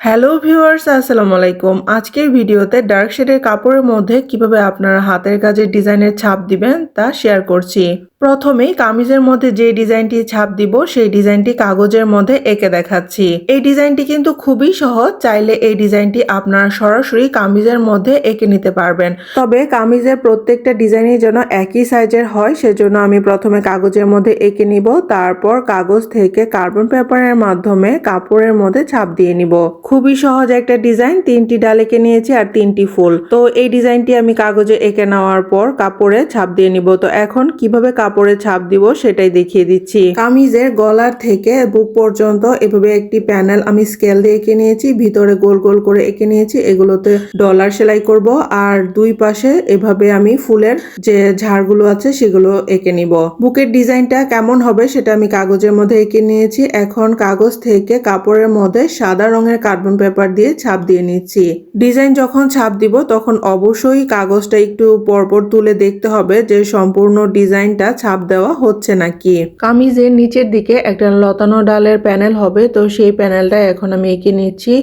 Hello viewers আসসালামু আলাইকুম। আজকের ভিডিওতে ডার্ক শেডের কাপড়ের মধ্যে কীভাবে আপনারা হাতের কাজের ডিজাইনের ছাপ দিবেন তা শেয়ার করছি। প্রথমেই কামিজের মধ্যে যে ডিজাইনটি ছাপ দিব, সেই ডিজাইনটি কাগজের মধ্যে এঁকে দেখাচ্ছি। এই ডিজাইনটি কিন্তু খুবই সহজ, চাইলে এই ডিজাইনটি আপনারা সরাসরি কামিজের মধ্যে এঁকে নিতে পারবেন। তবে কামিজের প্রত্যেকটা ডিজাইনই যেন একই সাইজের হয়, সেজন্য আমি প্রথমে কাগজের মধ্যে এঁকে নিব, তারপর কাগজ থেকে কার্বন পেপারের মাধ্যমে কাপড়ের মধ্যে ছাপ দিয়ে নিব। খুবই সহজ একটা ডিজাইন, তিনটি ডাল এঁকে নিয়েছি আর তিনটি ফুল। তো এই ডিজাইনটি আমি কাগজে এঁকে নেওয়ার পর কাপড়ে ছাপ দিয়ে নিব। তো এখন কীভাবে কাপড়ে ছাপ দিব, সেটাই দেখিয়ে দিচ্ছি। কামিজের গলার থেকে বুক পর্যন্ত এভাবে একটি প্যানেল আমি স্কেল দিয়ে এঁকে নিয়েছি, ভিতরে গোল গোল করে এঁকে নিয়েছি, এগুলোতে ডলার সেলাই করব আর দুই পাশে এভাবে আমি ফুলের যে ঝাড়গুলো আছে সেগুলো এঁকে নিব। বুকের ডিজাইনটা কেমন হবে সেটা আমি কাগজের মধ্যে এঁকে নিয়েছি। এখন কাগজ থেকে কাপড়ের মধ্যে সাদা রঙের কার্বন পেপার দিয়ে ছাপ দিয়ে নিচ্ছি। ডিজাইন যখন ছাপ দিব, তখন অবশ্যই কাগজটা একটু পরপর তুলে দেখতে হবে যে সম্পূর্ণ ডিজাইনটা ছাপ দেওয়া হচ্ছে নাকি? কামিজের নিচের দিকে একটা লতানো ডালের প্যানেল হবে তো সেই প্যানেলটা এখন আমি এঁকে নিচ্ছি।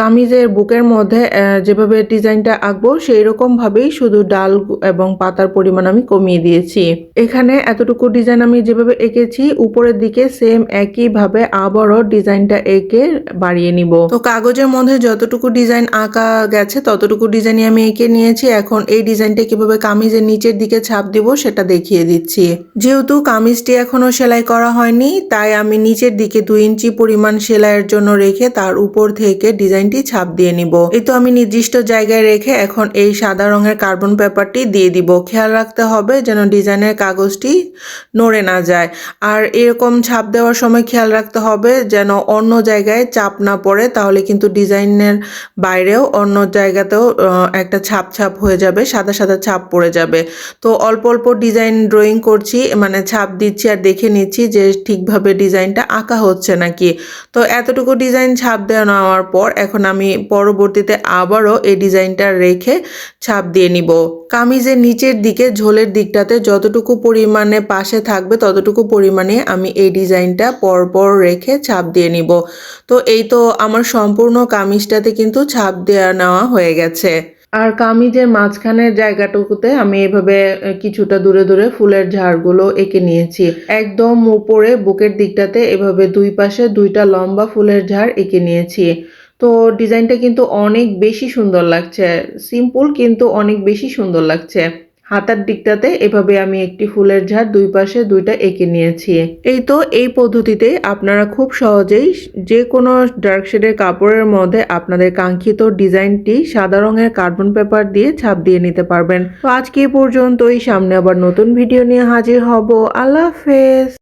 কামিজের বুকের মধ্যে যেভাবে ডিজাইনটা আঁকবো সেই রকম ভাবেই শুধু ডাল এবং পাতার পরিমাণ আমি কমিয়ে দিয়েছি। এখানে এতটুকু ডিজাইন আমি যেভাবে এঁকেছি উপরের দিকে সেম একইভাবে আবারও ডিজাইনটা এঁকে বাড়িয়ে নিব। তো কাগজের মধ্যে যতটুকু ডিজাইন আঁকা গেছে ততটুকু ডিজাইনই আমি এঁকে নিয়েছি। এখন এই ডিজাইনটা কীভাবে কামিজের নিচের দিকে ছাপ দিব সেটা দেখিয়ে দিচ্ছি। যেহেতু কামিজটি এখনও সেলাই করা হয়নি, তাই আমি নিচের দিকে দুই ইঞ্চি পরিমাণ সেলাইয়ের জন্য রেখে তার উপর থেকে ডিজাইনটি ছাপ দিয়ে নিব। এই তো আমি নির্দিষ্ট জায়গায় রেখে এখন এই সাদা রঙের কার্বন পেপারটি দিয়ে দিব। খেয়াল রাখতে হবে যেন ডিজাইনের কাগজটি নড়ে না যায়। আর এরকম ছাপ দেওয়ার সময় খেয়াল রাখতে হবে যেন অন্য জায়গায় চাপ না পড়ে, তাহলে কিন্তু ডিজাইনের বাইরেও অন্য জায়গাতেও একটা ছাপ ছাপ হয়ে যাবে, সাদা সাদা ছাপ পড়ে যাবে। তো অল্প অল্প ডিজাইন ড্রয়িং করছি মানে ছাপ দিচ্ছি আর দেখে নিচ্ছি যে ঠিকভাবে ডিজাইনটা আঁকা হচ্ছে নাকি। তো এতটুকু ডিজাইন ছাপ দেওয়া নেওয়ার পর এখন আমি পরবর্তীতে আবারও এই ডিজাইনটা রেখে ছাপ দিয়ে নিব। কামিজের নিচের দিকে, ঝোলের দিকটাতে যতটুকু পরিমাণে পাশে থাকবে ততটুকু পরিমাণে আমি এই ডিজাইনটা পরপর রেখে ছাপ দিয়ে নিব। তো এই তো আমার সম্পূর্ণ কামিজটাতে কিন্তু ছাপ দেওয়া নেওয়া হয়ে গেছে। আর কামিজের মাঝখানের জায়গাটুকুতে আমি এভাবে কিছুটা দূরে দূরে ফুলের ঝাড়গুলো এঁকে নিয়েছি। একদম উপরে বুকের দিকটাতে এভাবে দুই পাশে দুইটা লম্বা ফুলের ঝাড় এঁকে নিয়েছি। তো ডিজাইনটা কিন্তু অনেক বেশি সুন্দর লাগছে। সিম্পল কিন্তু অনেক বেশি সুন্দর লাগছে। হাতার দিকটাতে এভাবে আমি একটি ফুলের ঝাড় দুই পাশে দুইটা এঁকে নিয়েছি। এই তো এই পদ্ধতিতে আপনারা খুব সহজেই যে কোনো ডার্ক শেডের কাপড়ের মধ্যে আপনাদের কাঙ্ক্ষিত ডিজাইনটি সাদা রঙের কার্বন পেপার দিয়ে ছাপ দিয়ে নিতে পারবেন। তো আজকে পর্যন্তই, সামনে আবার নতুন ভিডিও নিয়ে হাজির হব। আল্লাহ হাফেজ।